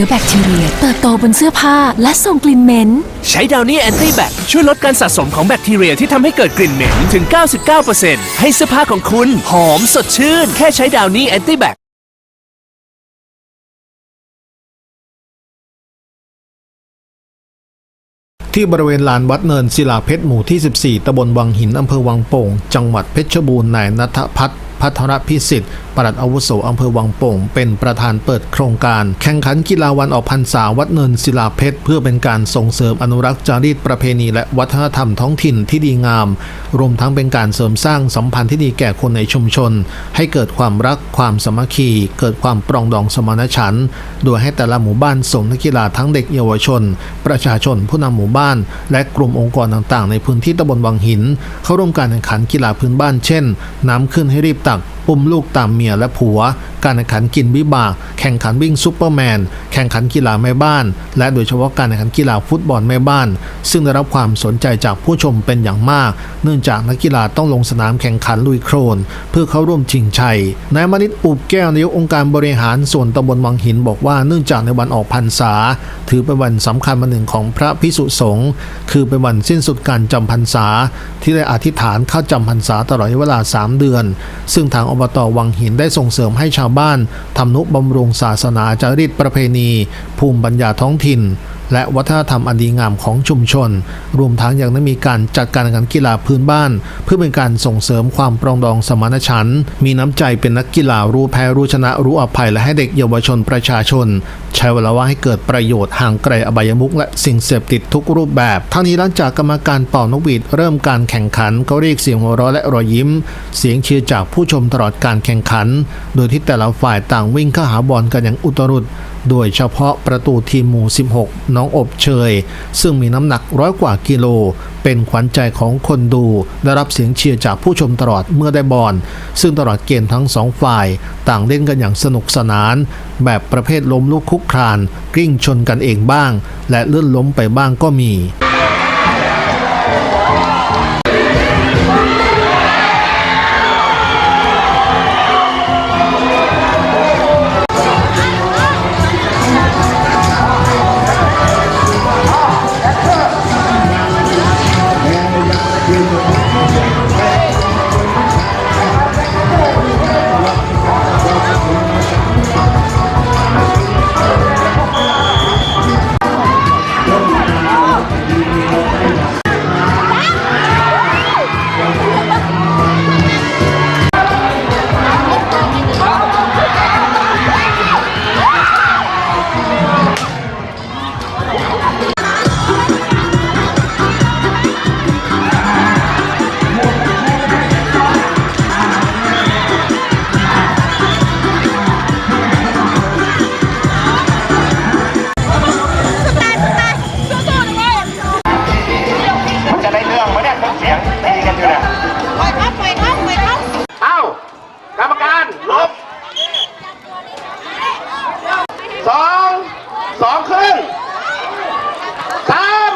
ชื้อแบคทีเรีย เติบโตบนเสื้อผ้าและส่งกลิ่นเหม็น ใช้ดาวนี่แอนตี้แบคช่วยลดการสะสมของแบคทีเรียที่ทำให้เกิดกลิ่นเหม็นถึง 99%ให้เสื้อผ้าของคุณหอมสดชื่น แค่ใช้ดาวนี่แอนตี้แบคที่บริเวณลานวัดเนินศิลาเพชรหมู่ที่ 14 ตำบลวังหิน อำเภอวังโป่ง จังหวัดเพชรบูรณ์นายนัทพัฒน์พัทรพิสิทธิ์ ปลัดอาวุโสอำเภอวังโป่ง เป็นประธานเปิดโครงการ แข่งขันกีฬาวันออกพรรษาวัดเนินศิลาเพชร เพื่อเป็นการส่งเสริมอนุรักษ์จารีตประเพณี และวัฒนธรรมท้องถิ่นที่ดีงาม รวมทั้งเป็นการเสริมสร้างสัมพันธ์ที่ดีแก่คนในชุมชน ให้เกิดความรักความสามัคคี เกิดความปรองดองสมานฉันท์โดยให้แต่ละหมู่บ้านส่งนักกีฬาทั้งเด็กเยาวชน ประชาชนผู้นำหมู่บ้าน และกลุ่มองค์กรต่างๆ ในพื้นที่ตำบลวังหิน เข้าร่วมการแข่งขันกีฬาพื้นบ้านเช่น น้ำขึ้นให้รีบตัก ปุ่มลูกตามเมียและผัว การแข่งขันกินวิบาก แข่งขันวิ่งซูเปอร์แมน แข่งขันกีฬาแม่บ้าน และโดยเฉพาะการแข่งขันกีฬาฟุตบอลแม่บ้าน ซึ่งได้รับความสนใจจากผู้ชมเป็นอย่างมาก เนื่องจากนักกีฬาต้องลงสนามแข่งขันลุยโครน เพื่อเข้าร่วมชิงชัย นายมณิตอุบแก้วนายกองค์การบริหารส่วนตำบลวังหินบอกว่าเนื่องจากในวันออกพรรษา ถือเป็นวันสำคัญวันหนึ่งของพระพิสุสงฆ์คือเป็นวันสิ้นสุดการจำพรรษา ที่ได้อธิษฐานเข้าจำพรรษาตลอดเวลา 3 เดือน ซึ่งทางอบตวังหินได้ส่งเสริมให้ชาวบ้านทำนุบำรุงศาสนาจารีตประเพณี ภูมิปัญญาท้องถิ่น และวัฒนธรรมอันดีงามของชุมชน รวมทั้งยังได้มีการจัดการแข่งขันกีฬาพื้นบ้าน เพื่อเป็นการส่งเสริมความปรองดองสมานฉันท์มีน้ำใจเป็นนักกีฬารู้แพ้รู้ชนะรู้อภัยและให้เด็กเยาวชนประชาชน ใช้เวลาว่างให้เกิดประโยชน์ห่างไกลอบายมุขและสิ่งเสพติดทุกรูปแบบทั้งนี้หลังจากกรรมการเป่านกหวีดเริ่มการแข่งขันก็เรียกเสียงหัวเราะและรอยยิ้ม เสียงเชียร์จากผู้ชมตลอดการแข่งขัน โดยที่แต่ละฝ่ายต่างวิ่งเข้าหาบอลกันอย่างอุตรุดโดยเฉพาะประตูทีมหมู่ 16น้องอบเชย ซึ่งมีน้ำหนักร้อยกว่ากิโล เป็นขวัญใจของคนดู ได้รับเสียงเชียร์จากผู้ชมตลอดเมื่อได้บอลซึ่งตลอดเกมทั้งสองฝ่าย ต่างเล่นกันอย่างสนุกสนาน แบบประเภทล้มลุกคุกคลาน กลิ้งชนกันเองบ้าง และลื่นล้มไปบ้างก็มี กันอยู่เนี่ย ปล่อยครับปล่อยครับปล่อยครับ เอ้ากรรมการลบสองสองครึ่งสาม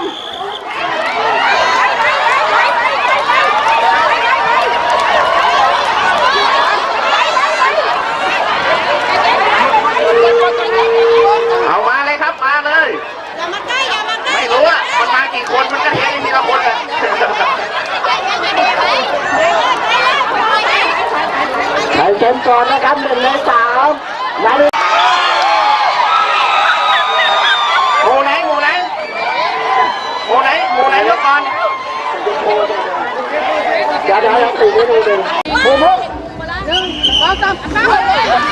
เอามาเลยครับมาเลย อย่ามาใกล้อย่ามาใกล้ ไม่รู้อะมันมากี่คนมันก็เห็นทีละคนแหละ ใครเกมก่อ นนะครับหนึ่งในสามนาหมู่ไหนหมู่ไหนหมู่ไหนหมู่ไหนยกก่อนเดี๋ยวเดี๋ยวเราตื่นให้ดูหนึ่งหมู่มุกเราตามเข้าเ